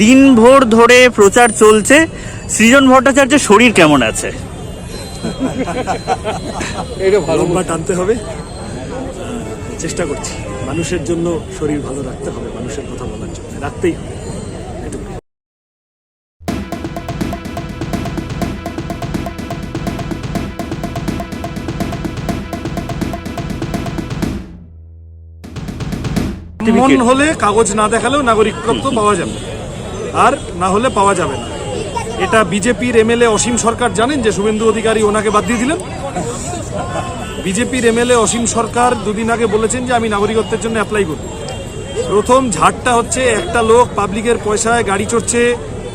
দিনভর ধরে প্রচার চলছে। সৃজন ভট্টাচার্যের শরীর কেমন আছে? লম্বা টানতে হবে। চেষ্টা করছি। মানুষের জন্য শরীর ভালো রাখতে হবে মানুষের কথা বলার জন্য। রাখতেই হবে। মন হলে কাগজ না দেখালেও নাগরিকত্ব পাওয়া যাবে। আর না হলে পাওয়া যাবে না। এটা বিজেপির এমএলএ অসীম সরকার জানেন যে শুভেন্দু অধিকারী ওনাকে বাদ দিয়ে দিলেন? বিজেপির এমএলএ অসীম সরকার দুদিন আগে বলেছেন যে আমি নাগরিকত্বের জন্য অ্যাপ্লাই করব। প্রথম ঝাড়টা হচ্ছে একটা লোক পাবলিকের পয়সায় গাড়ি চড়ছে,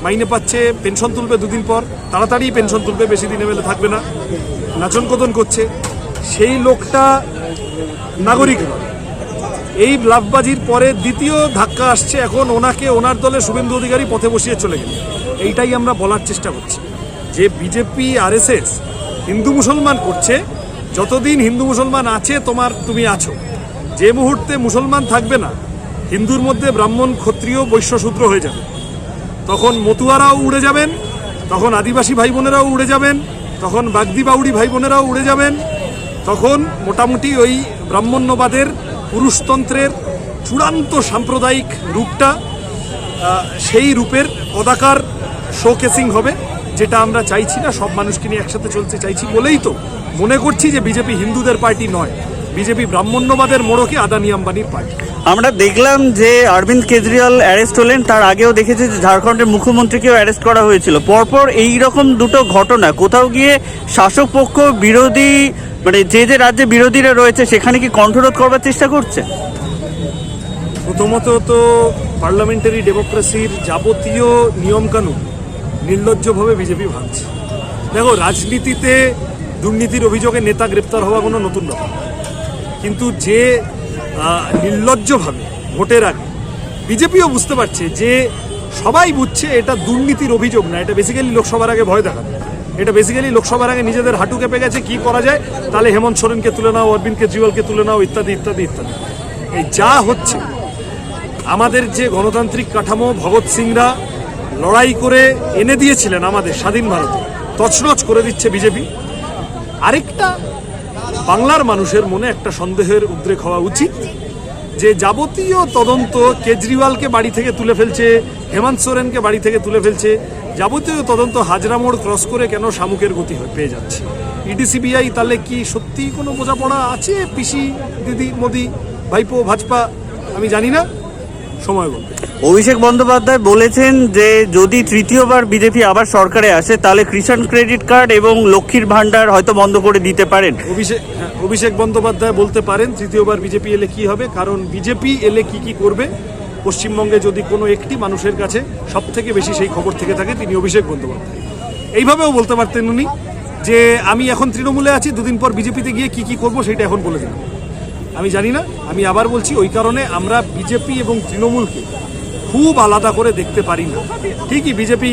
মাইনে পাচ্ছে পেনশন তুলবে দুদিন পর। তাড়াতাড়ি পেনশন তুলবে, বেশি দিন এমএলএ থাকবে না। নাচন কদন করছে। সেই লোকটা নাগরিক নয়। এই লাভবাজির পরে দ্বিতীয় ধাক্কা আসছে। এখন ওনাকে, ওনার দলে শুভেন্দু অধিকারী পথে বসিয়ে চলে গেল এইটাই আমরা বলার চেষ্টা করছি। যে বিজেপি, আরএসএস হিন্দু মুসলমান করছে, যতদিন হিন্দু মুসলমান আছে, তোমার তুমি আছো। যে মুহূর্তে মুসলমান থাকবে না, হিন্দুর মধ্যে ব্রাহ্মণ, ক্ষত্রিয় বৈশ্য শূদ্র হয়ে যাবে। তখন মতুয়ারাও উড়ে যাবেন, তখন আদিবাসী ভাই বোনেরাও উড়ে যাবেন, তখন বাগদি বাউড়ি ভাই বোনেরাও উড়ে যাবেন, তখন মোটামুটি ওই ব্রাহ্মণ্যবাদের পুরুষতন্ত্রের চূড়ান্ত সাম্প্রদায়িক রূপটা সেই রূপের পদাকার শোকেসিং হবে, যেটা আমরা চাইছি না, সব মানুষকে নিয়ে একসাথে চলতে চাইছি বলেই তো মনে করছি যে বিজেপি হিন্দুদের পার্টি নয়। বিজেপি ব্রাহ্মণ্যবাদের মোড়কে আদানি আম্বানির পার্টি। আমরা দেখলাম যে অরবিন্দ কেজরিওয়াল অ্যারেস্ট হলেন তার আগেও দেখেছি যে ঝাড়খণ্ডের মুখ্যমন্ত্রীকেও অ্যারেস্ট করা হয়েছিল। পরপর এই রকম দুটো ঘটনা কোথাও গিয়ে শাসক পক্ষ বিরোধী মানে যে যে রাজ্যে বিরোধীরা রয়েছে সেখানে কি কণ্ঠরোধ করবার চেষ্টা করছে? প্রথমত তো পার্লামেন্টারি ডেমোক্রেসির যাবতীয় নিয়মকানুন নির্লজ্জভাবে বিজেপি ভাঙছে। দেখো রাজনীতিতে দুর্নীতির অভিযোগে নেতা গ্রেপ্তার হওয়া কোনো নতুন ব্যাপার। কিন্তু যে নির্লজ্জভাবে ভোটের আগে বিজেপিও বুঝতে পারছে যে সবাই বুঝছে এটা দুর্নীতির অভিযোগ না, এটা বেসিক্যালি লোকসভার আগে ভয় দেখানো এটা বেসিক্যালি লোকসভার আগে নিজেদের হাঁটু কেঁপে গেছে, কি করা যায়? তাহলে হেমন্ত সোরেনকে তুলে নাও অরবিন্দ কেজরিওয়ালকে তুলে নাও, ইত্যাদি ইত্যাদি ইত্যাদি। এই যা হচ্ছে, আমাদের যে গণতান্ত্রিক কাঠামো, ভগৎ সিংরা লড়াই করে এনে দিয়েছিলেন আমাদের স্বাধীন ভারতে, তছনছ করে দিচ্ছে বিজেপি। আরেকটা বাংলার মানুষের মনে একটা সন্দেহের উদ্রেক হওয়া উচিত যে যাবতীয় তদন্ত কেজরিওয়ালকে বাড়ি থেকে তুলে ফেলছে, হেমন্ত সোরেনকে বাড়ি থেকে তুলে ফেলছে, যাবতীয় তদন্ত হাজরা মোড় ক্রস করে কেন শামুকের গতি পেয়ে যাচ্ছে? ইডি, সিবিআই তাহলে কি সত্যি কোনো বোঝাপড়া আছে পিসি, দিদি, মোদি, ভাইপো, ভাজপা? আমি জানি না। সময় বলবে। অভিষেক বন্দ্যোপাধ্যায় বলেছেন যে যদি তৃতীয়বার বিজেপি আবার সরকারে আসে তাহলে কৃষণ ক্রেডিট কার্ড এবং লক্ষ্মীর ভাণ্ডার হয়তো বন্ধ করে দিতে পারেন। অভিষেক হ্যাঁ, অভিষেক বন্দ্যোপাধ্যায় বলতে পারেন তৃতীয়বার বিজেপি এলে কি হবে? কারণ বিজেপি এলে কি কি করবে? পশ্চিমবঙ্গে যদি কোনো একটি মানুষের কাছে সব থেকে বেশি সেই খবর থেকে থাকে তিনি অভিষেক বন্দ্যোপাধ্যায়। এইভাবেও বলতে পারতেন উনি যে আমি এখন তৃণমূলে আছি দুদিন পর বিজেপিতে গিয়ে কি কি করব সেটা এখন বলে দিলাম। আমি জানি না আমি আবার বলছি ওই কারণে আমরা বিজেপি এবং তৃণমূলকে খুব আলাদা করে দেখতে পারি না। ঠিকই বিজেপি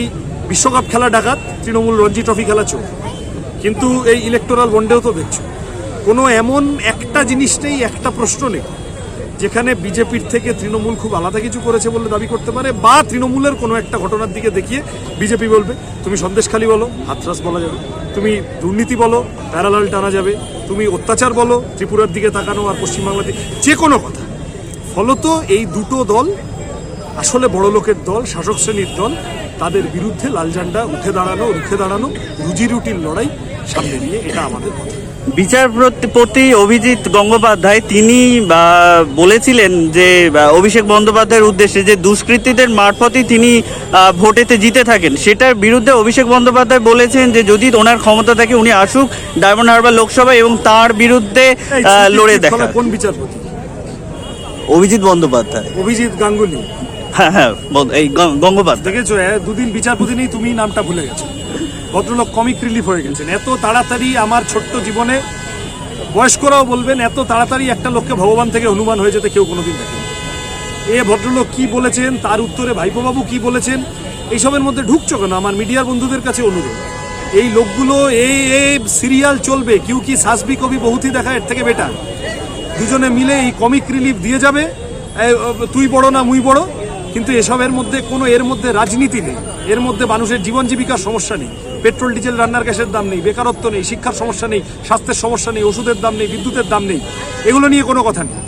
বিশ্বকাপ খেলা ডাকাত, তৃণমূল রঞ্জি ট্রফি খেলা চোখ কিন্তু এই ইলেকটোরাল বন্ডেও তো দেখছ। কোনো এমন একটা জিনিস নেই, একটা প্রশ্ন নেই, যেখানে বিজেপির থেকে তৃণমূল খুব আলাদা কিছু করেছে বলে দাবি করতে পারে, বা তৃণমূলের কোনো একটা ঘটনার দিকে দেখিয়ে বিজেপি বলবে, তুমি সন্দেশখালি বলো, হাতরাস বলা যাবে, তুমি দুর্নীতি বলো প্যারালাল টানা যাবে, তুমি অত্যাচার বলো, ত্রিপুরার দিকে তাকানো আর পশ্চিমবাংলার দিকে যে কোনো কথা। ফলত এই দুটো দল আসলে বড় লোকের দল শাসক শ্রেণির দল তাদের বিরুদ্ধে লাল ঝান্ডা উঠে দাঁড়ানো রুখে দাঁড়ানো রুজি রুটির লড়াই সামনে নিয়ে এটা আমাদের কথা। বিচারপতি অভিজিৎ গঙ্গোপাধ্যায় তিনি বলেছিলেন যে অভিষেক বন্দ্যোপাধ্যায়ের উদ্দেশ্যে যে দুষ্কৃতীদের মারফতই তিনি ভোটেতে জিতে থাকেন। সেটার বিরুদ্ধে অভিষেক বন্দ্যোপাধ্যায় বলেছেন যে যদি ওনার ক্ষমতা থাকে উনি আসুক ডায়মন্ড হারবার লোকসভা এবং তার বিরুদ্ধে লড়ে দেখা। কোন বিচারপতি? অভিজিৎ বন্দ্যোপাধ্যায়। অভিজিৎ গাঙ্গুলি। হ্যাঁ হ্যাঁ এই গঙ্গোপাধ্যায়। দেখেছ দুদিন বিচারপতি নেই তুমি নামটা ভুলে গেছো। ভদ্রলোক কমিক রিলিফ হয়ে গেছেন। এত তাড়াতাড়ি আমার ছোট্ট জীবনে বয়স্করাও বলবেন, এত তাড়াতাড়ি একটা লোককে ভগবান থেকে হনুমান হয়ে যেতে কেউ কোনোদিন দেখেনি। এ ভদ্রলোক কি বলেছেন, তার উত্তরে ভাইপোবাবু কি বলেছেন, এইসবের মধ্যে ঢুকছো কেন? আমার মিডিয়ার বন্ধুদের কাছে অনুরোধ। এই লোকগুলো এই এই সিরিয়াল চলবে, কিউ কি সাসবি কবি বহুতি দেখা এর থেকে বেটার দুজনে মিলে এই কমিক রিলিফ দিয়ে যাবে। তুই বড় না, মুই বড় কিন্তু এসবের মধ্যে কোনো এর মধ্যে রাজনীতি নেই। এর মধ্যে মানুষের জীবন জীবিকার সমস্যা নেই। পেট্রোল, ডিজেল, রান্নার গ্যাসের দাম নেই, বেকারত্ব নেই, শিক্ষার সমস্যা নেই, স্বাস্থ্যের সমস্যা নেই, ওষুধের দাম নেই, বিদ্যুতের দাম নেই। এগুলো নিয়ে কোনো কথা নেই।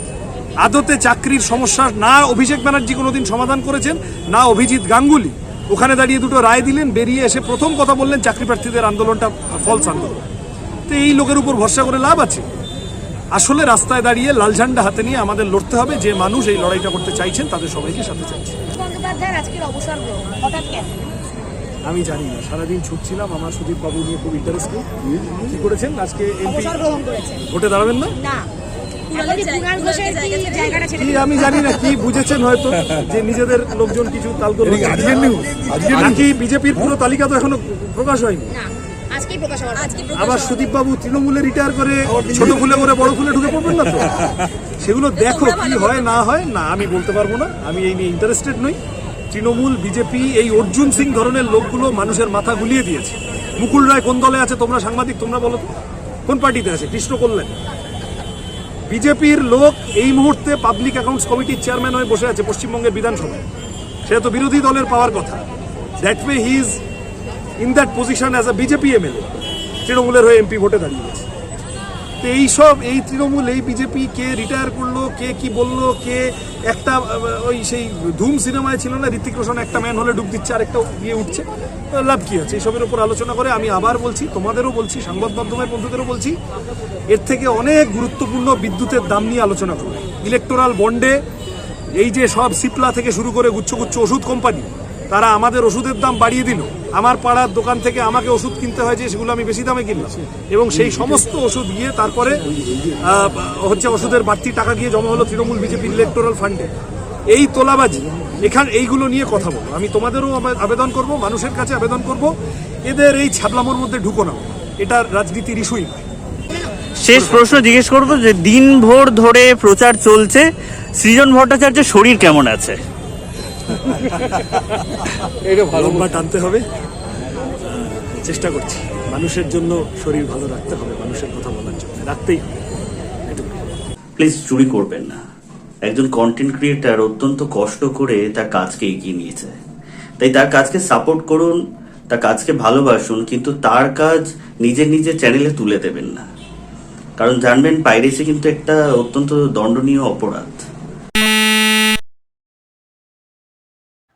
আদতে চাকরির সমস্যা না অভিষেক ব্যানার্জি কোনোদিন সমাধান করেছেন, না অভিজিৎ গাঙ্গুলি। ওখানে দাঁড়িয়ে দুটো রায় দিলেন, বেরিয়ে এসে প্রথম কথা বললেন, চাকরি প্রার্থীদের আন্দোলনটা ফলস আন্দোলন। তো এই লোকের উপর ভরসা করে লাভ আছে? আসলে রাস্তায় দাঁড়িয়ে লাল ঝান্ডা হাতে নিয়ে আমাদের লড়তে হবে। যে মানুষ এই লড়াইটা করতে চাইছেন তাদের সবাইকে সাথে চাইছে বন্দ্যোপাধ্যায়ের আজকের অবসর গ্রহণ হঠাৎ কেন? আমি জানি না সারাদিন ছুটছিলাম আমার সুদীপ বাবু নিয়ে খুব ইন্টারেস্টিং কি করেছেন? আজকে এমপি অবসর ভোটে দাঁড়াবেন না? কি আমি জানি না কি বুঝেছেন হয়তো যে নিজেদের লোকজন কিছু তালগোল নাকি বিজেপির পুরো তালিকা তো এখনও প্রকাশ হয়নি? না। আজকেই প্রকাশ হওয়ার আজকে আবার সুদীপ বাবু তৃণমূলে রিটায়ার করে ছোট ফুলে করে বড় ফুলে ঢুকে পড়বেন না তো? সেগুলো দেখো কি হয় না হয় না আমি বলতে পারব না। আমি এই নিয়ে ইন্টারেস্টেড নই। তৃণমূল বিজেপি এই অর্জুন সিং ধরনের লোকগুলো মানুষের মাথা গুলিয়ে দিয়েছে। মুকুল রায় কোন দলে আছে তোমরা সাংবাদিক তোমরা বলো তো? কোন পার্টিতে আছে? কৃষ্ণ কল্যাণ। বিজেপির লোক এই মুহূর্তে পাবলিক অ্যাকাউন্টস কমিটির চেয়ারম্যান হয়ে বসে আছে পশ্চিমবঙ্গের বিধানসভায়। সে তো বিরোধী দলের পাওয়ার কথা। That way he is in that position as a BJP MLA তৃণমূলের হয়ে এমপি ভোটে দাঁড়িয়েছে তো এই সব, এই তৃণমূল এই বিজেপি কে রিটায়ার করল, কে কি বলল, কে একটা ওই সেই ধুম সিনেমায় ছিল না ঋতিক রোশন একটা ম্যান হলে ডুব দিচ্ছে আর একটা গিয়ে উঠছে লাভ কি আছে? এইসবের উপর আলোচনা করে আমি আবার বলছি, তোমাদেরও বলছি, সংবাদ মাধ্যমের বন্ধুদেরও বলছি, এর থেকে অনেক গুরুত্বপূর্ণ বিদ্যুতের দাম নিয়ে আলোচনা করব ইলেকটোরাল বন্ডে এই যে সব সিপলা থেকে শুরু করে গুচ্ছ গুচ্ছ ওষুধ কোম্পানি তারা আমাদের ওষুধের দাম বাড়িয়ে দিল। আমার পাড়ার দোকান থেকে আমাকে ওষুধ কিনতে হয় যে সেগুলো আমি বেশি দামে কিনলাম। এবং সেই সমস্ত ওষুধ গিয়ে তারপরে হচ্ছে ওষুধের বাড়তি টাকা গিয়ে জমা হলো তৃণমূল বিজেপি ইলেকটোরাল ফান্ডে এই তোলাবাজি, এখান, এইগুলো নিয়ে কথা বলব আমি তোমাদেরও আবে- আবেদন করব, মানুষের কাছে আবেদন করব। এদের এই ছাবলামোর মধ্যে ঢুকো না। এটা রাজনীতির ইস্যুই শেষ প্রশ্ন জিজ্ঞেস করব যে দিনভর ধরে প্রচার চলছে। সৃজন ভট্টাচার্যের শরীর কেমন আছে? লম্বা টানতে হবে। চেষ্টা করছি। মানুষের জন্য শরীর ভালো রাখতে হবে মানুষের কথা বলার জন্য। রাখতেই প্লিজ চুরি করবেন না। একজন কন্টেন্ট ক্রিয়েটার অত্যন্ত কষ্ট করে তার কাজকে এগিয়ে নিয়েছে তাই তার কাজকে সাপোর্ট করুন তার কাজকে ভালোবাসুন কিন্তু তার কাজ নিজের নিজের চ্যানেলে তুলে দেবেন না। কারণ জানবেন পাইরেসি কিন্তু একটা অত্যন্ত দণ্ডনীয় অপরাধ।